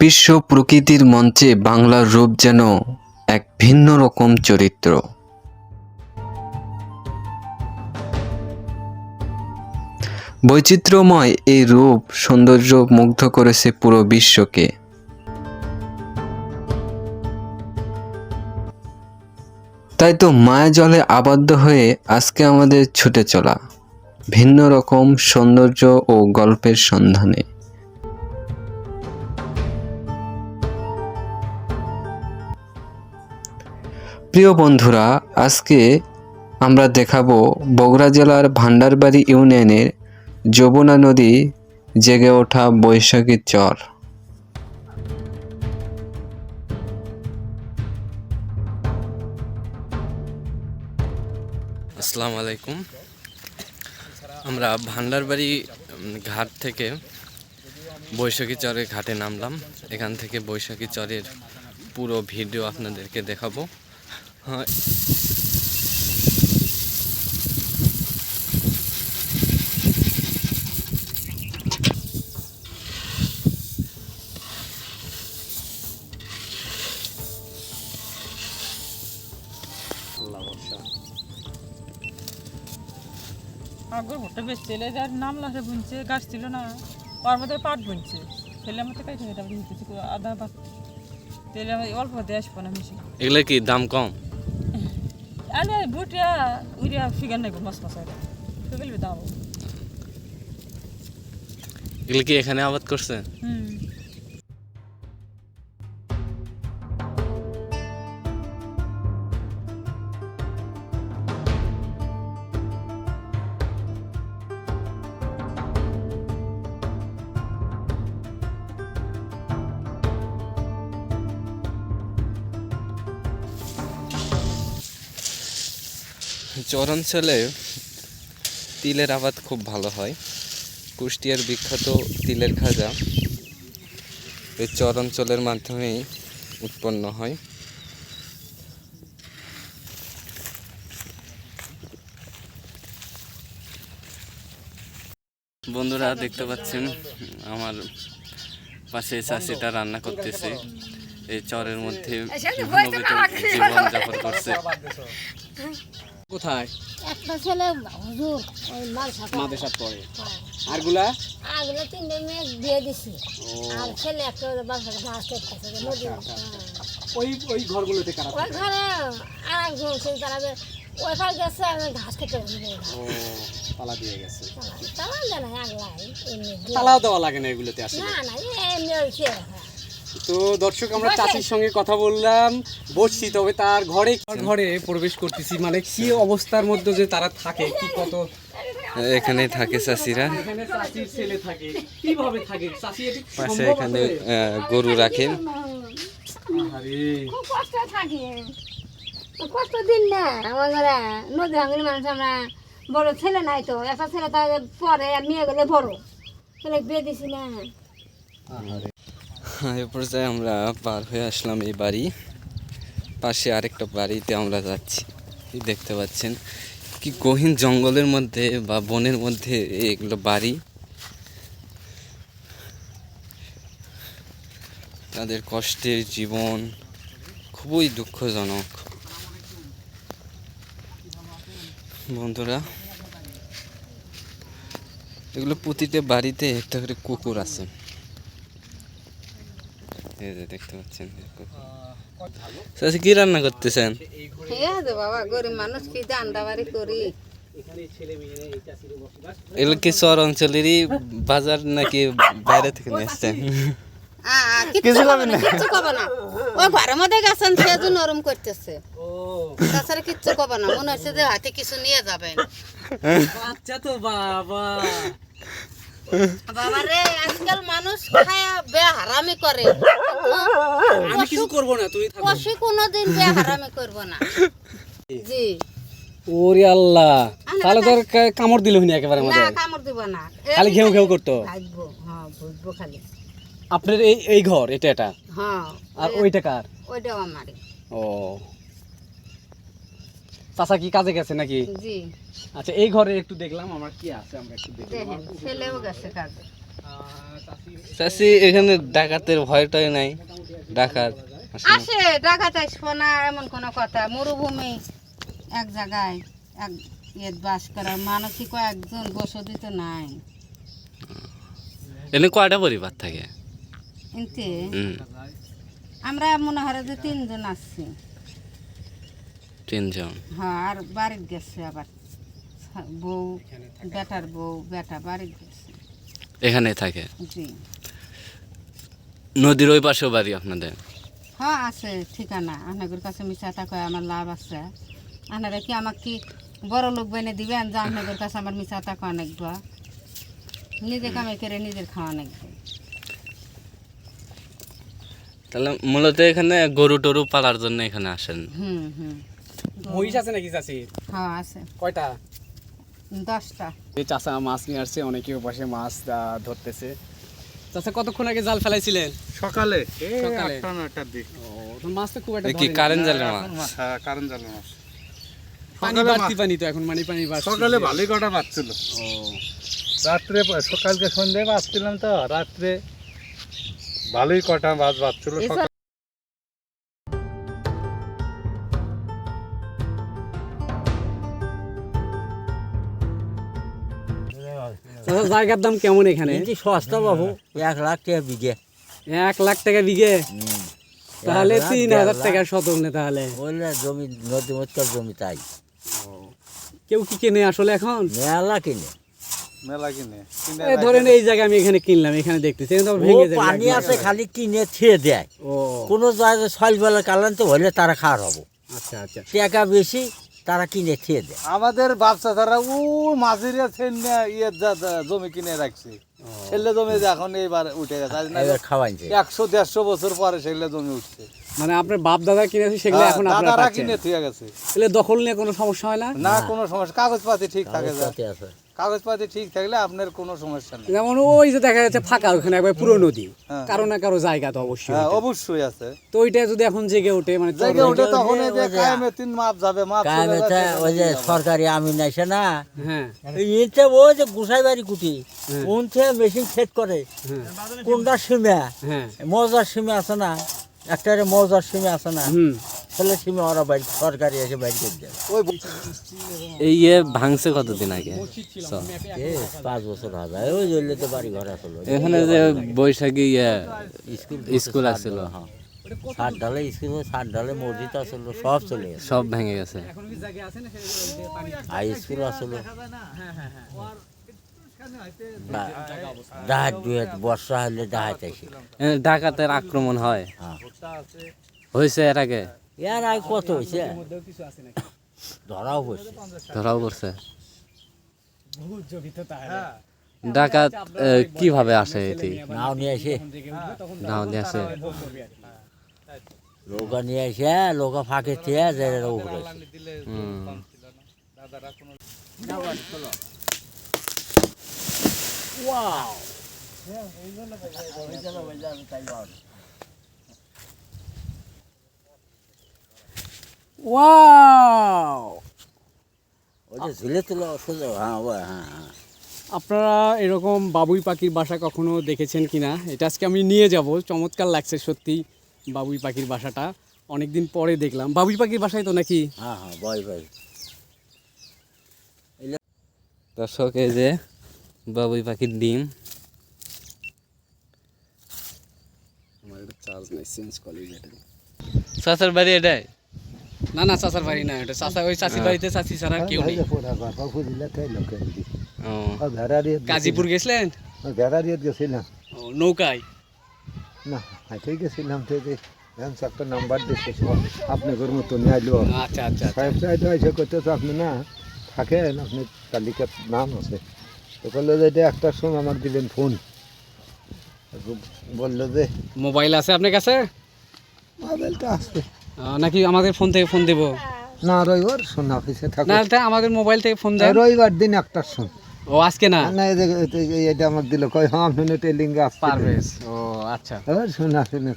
বিশ্ব প্রকৃতির মঞ্চে বাংলার রূপ যেন এক ভিন্ন রকম চরিত্র। বৈচিত্র্যময় এই রূপ সৌন্দর্য মুগ্ধ করেছে পুরো বিশ্বকে। তাই তো মায়া জলে আবদ্ধ হয়ে আজকে আমাদের ছুটে চলা ভিন্ন রকম সৌন্দর্য ও গল্পের সন্ধানে। প্রিয় বন্ধুরা, আজকে আমরা দেখাবো বগুড়া জেলার ভান্ডারবাড়ি ইউনিয়নের যমুনা নদী জেগে ওঠা বৈশাখী চর। আসসালামু আলাইকুম। আমরা ভান্ডারবাড়ি ঘাট থেকে বৈশাখী চরের ঘাটে নামলাম। এখান থেকে বৈশাখী চরের পুরো ভিডিও আপনাদেরকে দেখাবো। হ্যাঁ আগর ভুট্টা বেশ ছেলে যার নাম লাসে বুনছে গাছ ছিল না ওর মধ্যে পাট বুনছে। ছেলে তারপরে হিতেছি আধা পাত। তেলে অল্প দিয়ে আসব না মিশি এগুলো কি দাম কম? আরে বুটিয়া উড়িয়া ফিগার নাই মাছ মাছ আরে ফেলবি দাও। এগুলো কি এখানে আবাদ করছে? হুম। চরাঞ্চলে তিলের আবাদ খুব ভালো হয়। কুষ্টিয়ার বিখ্যাত তিলের খাজা এই চরাঞ্চলের মাধ্যমেই উৎপন্ন হয়। বন্ধুরা দেখতে পাচ্ছেন আমার পাশে চাষিটা রান্না করতেছে। এই চরের মধ্যে জীবন যাপন করছে। কোথায়? একটা ছেলে হুজুর ওই মাল পড়ে আরগুলা আগলে তিনটে মেয়ে দিয়ে দিছি। আর ছেলে একটা বাসা ঘাস কেটেছে ওই ওই ঘরগুলোতে কারা ওই ঘরে আর একজন ছিল তারা ওই ফাল গেছে আমি ঘাস কেটে ও তালা দিয়ে গেছে। তারা জানে আগলাই। তালাও দেওয়া লাগে না এগুলোতে আসলে? না না এমনি তো দর্শক আমরা চাষির সঙ্গে কথা বললাম বসছি তবে তার ঘরে ঘরে প্রবেশ করতেছি মানে কি অবস্থার মধ্যে যে তারা থাকে কি কত এখানে থাকে চাষিরা এখানে চাচির ছেলে থাকে কীভাবে থাকে? চাচি এটি পাশে এখানে গরু রাখেন কষ্ট দিন না আমার ঘরে। নদী ভাঙলি মানুষ আমরা বড় ছেলে নাই তো একটা ছেলে তার পরে আর মেয়ে গেলে বড়। ছেলে বিয়ে দিছি না। এ পর্যায়ে আমরা পার হয়ে আসলাম এই বাড়ি। পাশে আরেকটা বাড়িতে আমরা যাচ্ছি। দেখতে পাচ্ছেন কি গহীন জঙ্গলের মধ্যে বা বনের মধ্যে এগুলো বাড়ি। তাদের কষ্টের জীবন খুবই দুঃখজনক। বন্ধুরা, এগুলো প্রতিটা বাড়িতে একটা করে কুকুর আছে। এই যে দেখতে পাচ্ছেন চাষি কি রান্না করতেছেন? বাবা গরিব মানুষ কি জানটা বাড়ি করি? এগুলো কি শহর অঞ্চলেরই বাজার নাকি বাইরে থেকে নিয়ে আসছেন? কিছু কবে না কিচ্ছু কবে না। ওই ঘরের মধ্যে গেছেন সেজন্য নরম করতেছে। তাছাড়া কিচ্ছু কবে না মনে হচ্ছে যে হাতে কিছু নিয়ে যাবেন। আচ্ছা তো বাবা। আজকাল মানুষ খায়া বেহারামি করে। আমি কিছু করব না তুই থাক। পশু কোনোদিন বেহারামি করব না। জি। ওরে আল্লাহ। তাহলে তোর কামড় দিল হইনি একেবারে না আমাদের কামড় দিব না। খালি ঘেউ ঘেউ করতো। থাকব হ্যাঁ বুঝব খালি। আপনার এই এই ঘর এটা এটা? হ্যাঁ। আর ওইটা কার? ওইটাও আমারই। ও। চাচা কি কাজে গেছে নাকি? জি। আচ্ছা এই ঘরে একটু দেখলাম আমার কি আছে আমরা একটু দেখলাম ছেলেও গেছে কাজে। চাষি এখানে ডাকাতের ভয়টাই নাই ডাকাত। আসে ডাকাত আসব না এমন কোনো কথা। মরুভূমি এক জায়গায় এক ইয়ে বাস করার মানসিক একজন বসতি তো নাই। এখানে কয়টা পরিবার থাকে? আমরা মনে হয় যে তিনজন আসছি তিনজন। হ্যাঁ আর বাড়ির গেছে আবার। বউ বেটার বউ বেটা বাড়ির গেছে। এখানে থাকে? জি। নদীর ওই পাশেও বাড়ি আপনাদের? হ্যাঁ আছে ঠিকানা। আপনাদের কাছে মিশাটা কয় আমার লাভ আছে। আপনারা কি আমাকে কি বড় লোক বেনে দিবেন যে আপনাদের কাছে আমার মিশাটা কয় অনেক দোয়া নিজে কামাই করে নিজের খাওয়া অনেক তাহলে মূলত এখানে গরু টরু পালার জন্য এখানে আসেন? হুম হুম। মহিষ আছে নাকি হ্যাঁ আছে। কয়টা? দশটা। এই মাছ নিয়ে আসছে অনেকে বসে মাছ ধরতেছে। চাষা কতক্ষণ আগে জাল ফেলাইছিলেন? সকালে। সকালে? আটটা নয়টার দিক। মাছ তো খুব একটা কি কারেন্ট জালের মাছ? হ্যাঁ কারণ জানো মাছ। পানি বাড়তি পানি তো এখন মানে পানি বাড়ছে। সকালে ভালোই কটা পাচ্ছিল ও। রাত্রে সকালকে সন্ধ্যায় বাঁচছিলাম তো রাত্রে ভালোই কটা মাছ বাঁচছিল সকাল। জায়গার দাম কেমন এখানে? সস্তা বাবু। এক লাখ টাকা বিঘে। এক লাখ টাকা বিঘে? তাহলে তিন হাজার। টাকার শতক নে তাহলে। বললে জমি নদী মতকার জমি তাই। কেউ কি কেনে আসলে এখন? মেলা কিনে। মেলা কিনে। ধরেন এই জায়গা আমি এখানে কিনলাম এখানে দেখতেছি তো ভেঙে যাবে পানি আছে খালি কিনে ছেড়ে দেয়। ও। কোনো জায়গায় ছয় বেলা কালান্ত হলে তারা খাওয়ার হব। আচ্ছা আচ্ছা। টাকা বেশি তারা কিনে খেয়ে দেয়। আমাদের ব্যবসা তারা ও মাঝিরা ছেলে ইয়ে জমি কিনে রাখছে। ছেলে জমি যে এখন এইবার উঠে গেছে খাওয়াইছে। একশো দেড়শো বছর পরে সেগুলো জমি উঠছে। মানে আপনার বাপ দাদা কিনেছে সেগুলো হ্যাঁ, এখন আপনারা দাদারা কিনে থুয়ে গেছে। তাহলে দখল নিয়ে কোনো সমস্যা হয় না? না কোনো সমস্যা কাগজপাতি ঠিক থাকে আছে। কাগজপাতি ঠিক থাকলে আপনার কোনো সমস্যা নেই। যেমন ওই যে দেখা যাচ্ছে ফাঁকা ওখানে একবার পুরো নদী হ্যাঁ। কারও না কারও জায়গা তো অবশ্যই হ্যাঁ অবশ্যই আছে। তো ওইটা যদি এখন জেগে ওঠে মানে হয়ে ওঠে তখন এই যে কায়েমে তিন মাপ যাবে মাপ যাবে, ওই যে সরকারি আমিন আসে না হ্যাঁ। ইনতে ওই যে গুসাই বাড়ি কুটি হ্যাঁ। উনতে মেশিন সেট করে কোনটা সিমে? হ্যাঁ। মজার সিমে আছে না? একটারে মজার সিমে আছে না? সিমে ওরা সরকারি এসে বাড়ি করে দেয়। ওই এই ইয়ে ভাঙছে কতদিন আগে? এ, পাঁচ বছর হবে। ওই জন্য তো বাড়ি ঘর আসলো। এখানে যে বৈশাখী ইয়ে স্কুল স্কুল আছিল হ্যাঁ। ডালে স্কুল মসজিদ আসলো সব চলে গেছে। সব ভেঙে গেছে। হাই স্কুল আসলো। ডাহাত দুয়েত বর্ষা হলে ডাহাত আসে। ডাকাতের আক্রমণ হয়। হ্যাঁ। হয়েছে এর আগে? এর আগে কত হয়েছে ধরাও হয়েছে ধরাও করছে ডাকাত কীভাবে আসে এটি? নাও নিয়ে আসে নাও দিয়ে আসে নৌকা নিয়ে আসে নৌকা ফাঁকে থেকে জেলে উপরে আসে। ওয়াও ওই যে ঝুলে তুলো সোজা হ্যাঁ হ্যাঁ হ্যাঁ আপনারা এরকম বাবুই পাখির বাসা কখনো দেখেছেন কিনা? এটা আজকে আমি নিয়ে যাব চমৎকার লাগছে সত্যি বাবুই পাখির বাসাটা। অনেকদিন পরে দেখলাম। বাবুই পাখির বাসায় তো নাকি? হ্যাঁ হ্যাঁ বয় বয় দর্শক এই যে বাবুই পাখির ডিম। আমার এটা চার্জ নেই চেঞ্জ করলে চাচার বাড়ি এটাই। না না চাচার বাড়ি না এটা চাচা ওই চাচির বাড়িতে চাচি ছাড়া কেউ নেই। গাজীপুর গেছিলেন? বেড়ারিয়াত গেছিলাম। নৌকায়? না হাইটেই গেছিলাম এখন একটা নাম্বার দিচ্ছে সব আপনাদের মতো নিয়ে আইলো। আচ্ছা আচ্ছা। সাহেব সাহেব এসে আপনি না থাকেন আপনি তালিকার নাম আছে। তো বলল যে এটা একটার সময় আমাকে দিলেন ফোন। বলল যে মোবাইল আছে আপনার কাছে? মোবাইলটা আছে। নাকি আমাদের ফোন থেকে ফোন দেবো? না রবিবার শোন অফিসে থাকো। না তা আমাদের মোবাইল থেকে ফোন দেন রবিবার দিন একটার শোন। ও আজকে না? না এটা আমার দিল। কই হ্যাঁ আপনি টেলিং আসছে। পারভেজ ও আচ্ছা। শোনা শুনে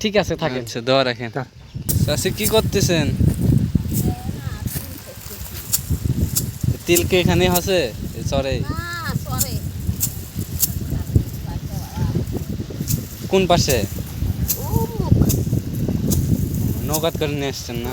ঠিক আছে থাকেন। আচ্ছা দোয়া রাখেন। তা- চাষি কি করতেছেন? তিলকে এখানে আছে? চরে। কোন পাশে? নৌকাত করে নিয়ে এসছেন না